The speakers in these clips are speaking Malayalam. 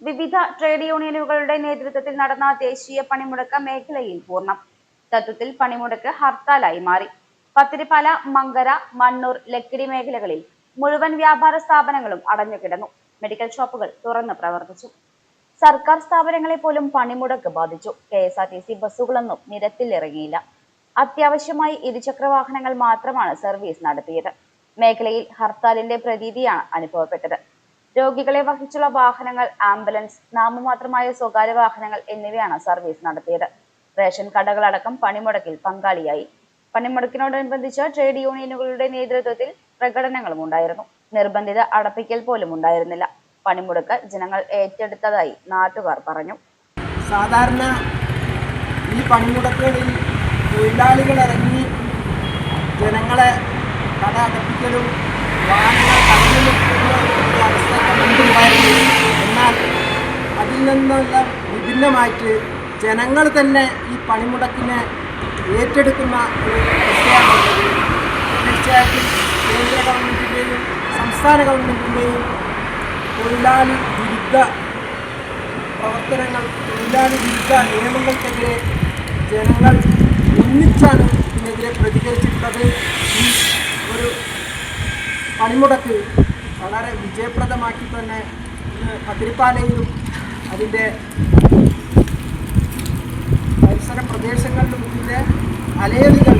വിവിധ ട്രേഡ് യൂണിയനുകളുടെ നേതൃത്വത്തിൽ നടന്ന ദേശീയ പണിമുടക്ക് മേഖലയിൽ പൂർണം. തത്വത്തിൽ പണിമുടക്ക് ഹർത്താലായി മാറി. പത്തിരിപ്പാല മങ്കര മണ്ണൂർ ലക്കിടി മേഖലകളിൽ മുഴുവൻ വ്യാപാര സ്ഥാപനങ്ങളും അടഞ്ഞു കിടന്നു. മെഡിക്കൽ ഷോപ്പുകൾ തുറന്ന് പ്രവർത്തിച്ചു. സർക്കാർ സ്ഥാപനങ്ങളെ പോലും പണിമുടക്ക് ബാധിച്ചു. K S R T C ബസ്സുകളൊന്നും നിരത്തിലിറങ്ങിയില്ല അത്യാവശ്യമായി ഇരുചക്ര വാഹനങ്ങൾ മാത്രമാണ് സർവീസ് നടത്തിയത്. മേഖലയിൽ ഹർത്താലിന്റെ പ്രതീതിയാണ് അനുഭവപ്പെട്ടത്. രോഗികളെ വഹിച്ചുള്ള വാഹനങ്ങൾ ആംബുലൻസ് നാമമാത്രമായ സ്വകാര്യ വാഹനങ്ങൾ എന്നിവയാണ് സർവീസ് നടത്തിയത്. റേഷൻ കടകളടക്കം പണിമുടക്കിൽ പങ്കാളിയായി. പണിമുടക്കിനോടനുബന്ധിച്ച് ട്രേഡ് യൂണിയനുകളുടെ നേതൃത്വത്തിൽ പ്രകടനങ്ങളും ഉണ്ടായിരുന്നു. നിർബന്ധിത അടപ്പിക്കൽ പോലും ഉണ്ടായിരുന്നില്ല. പണിമുടക്ക് ജനങ്ങൾ ഏറ്റെടുത്തതായി നാട്ടുകാർ പറഞ്ഞു. സാധാരണ ഈ പണിമുടക്കുകളിൽ തൊഴിലാളികൾ ഇറങ്ങി ജനങ്ങളെ കട അടപ്പിക്കലും വാഹനങ്ങൾ നിന്നെല്ലാം വിഭിന്നമായിട്ട് ജനങ്ങൾ തന്നെ ഈ പണിമുടക്കിനെ ഏറ്റെടുക്കുന്ന ഒരു അവസ്ഥയാണുള്ളത് തീർച്ചയായിട്ടും കേന്ദ്ര ഗവൺമെന്റിന്റെയും സംസ്ഥാന ഗവൺമെന്റിന്റെയും തൊഴിലാളി വിരുദ്ധ പ്രവർത്തനങ്ങൾ തൊഴിലാളി വിരുദ്ധ നിയമങ്ങൾക്കെതിരെ ജനങ്ങൾ ഒന്നിച്ചാണ് ഇതിനെതിരെ പ്രതികരിച്ചിട്ടുള്ളത്. ഈ ഒരു പണിമുടക്ക് വളരെ വിജയപ്രദമാക്കി തന്നെ ഇന്ന് പത്തിരിപ്പാലയിലും അതിന്റെ പരിസര പ്രദേശങ്ങളിലും ഇതിന്റെ അലയലികൾ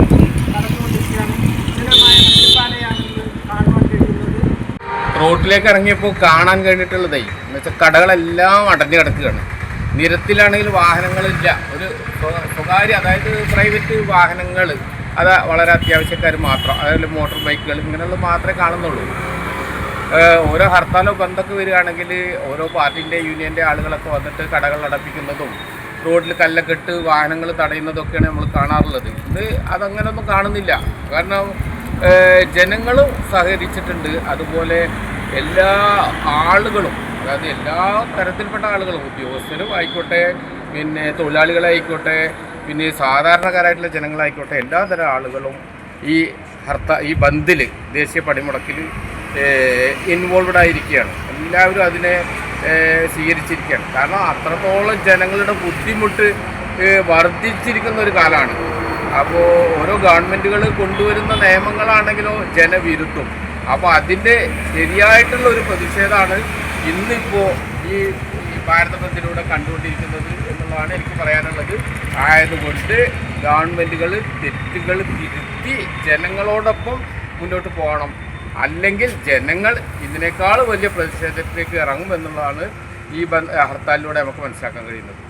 നടന്നുകൊണ്ടിരിക്കുകയാണ്. വിജനമായ പത്തിരിപ്പാലയാണെന്ന് കാണുവാൻ കഴിയുന്നത്. റോട്ടിലേക്ക് ഇറങ്ങിയപ്പോൾ കാണാൻ കഴിഞ്ഞിട്ടുള്ളതേ എന്ന് വെച്ചാൽ കടകളെല്ലാം അടഞ്ഞു കിടക്കുകയാണ്. നിരത്തിലാണെങ്കിൽ വാഹനങ്ങളില്ല. ഒരു സ്വ- സ്വകാര്യ അതായത് പ്രൈവറ്റ് വാഹനങ്ങൾ അത് വളരെ അത്യാവശ്യക്കാർ മാത്രം. അതായത് മോട്ടോർ ബൈക്കുകൾ ഇങ്ങനെയുള്ളത് മാത്രമേ കാണുന്നുള്ളൂ. ഓരോ ഹർത്താലോ ബന്ധമൊക്കെ വരികയാണെങ്കിൽ ഓരോ പാർട്ടിന്റെ യൂണിയന്റെ ആളുകളൊക്കെ വന്നിട്ട് കടകൾ അടപ്പിക്കുന്നതും റോഡിൽ കല്ലക്കെട്ട് വാഹനങ്ങൾ തടയുന്നതൊക്കെയാണ് നമ്മൾ കാണാറുള്ളത്. ഇത് അതങ്ങനൊന്നും കാണുന്നില്ല. കാരണം ജനങ്ങളും സഹകരിച്ചിട്ടുണ്ട്. അതുപോലെ എല്ലാ ആളുകളും അതായത് എല്ലാ തരത്തിൽപ്പെട്ട ആളുകളും ഉദ്യോഗസ്ഥരും ആയിക്കോട്ടെ പിന്നെ തൊഴിലാളികളായിക്കോട്ടെ പിന്നെ സാധാരണക്കാരായിട്ടുള്ള ജനങ്ങളായിക്കോട്ടെ എല്ലാ തരം ആളുകളും ഈ ഹർത്ത ഈ ബന്ദിൽ ദേശീയ പണിമുടക്കിൽ ഇൻവോൾവഡ് ആയിരിക്കുകയാണ്. എല്ലാവരും അതിനെ സ്വീകരിച്ചിരിക്കുകയാണ്. കാരണം അത്രത്തോളം ജനങ്ങളുടെ ബുദ്ധിമുട്ട് വർദ്ധിച്ചിരിക്കുന്ന ഒരു കാലമാണ്. അപ്പോൾ ഓരോ ഗവൺമെന്റുകൾ കൊണ്ടുവരുന്ന നിയമങ്ങളാണെങ്കിലോ ജനവിരുദ്ധം. അപ്പോൾ അതിന്റെ ശരിയായിട്ടുള്ള ഒരു പ്രതിഷേധമാണ് ഇന്നിപ്പോൾ ഈ ഈ ഭാരതബന്ദിലൂടെ കണ്ടുകൊണ്ടിരിക്കുന്നത് എന്നുള്ളതാണ് എനിക്ക് പറയാനുള്ളത്. ആയതുകൊണ്ട് ഗവൺമെന്റുകൾ തെറ്റുകൾ തിരുത്തി ജനങ്ങളോടൊപ്പം മുന്നോട്ട് പോകണം. അല്ലെങ്കിൽ ജനങ്ങൾ ഇതിനേക്കാൾ വലിയ പ്രതിഷേധത്തിലേക്ക് ഇറങ്ങും എന്നുള്ളതാണ് ഈ ഹർത്താലിലൂടെ നമുക്ക് മനസ്സിലാക്കാൻ കഴിയുന്നത്.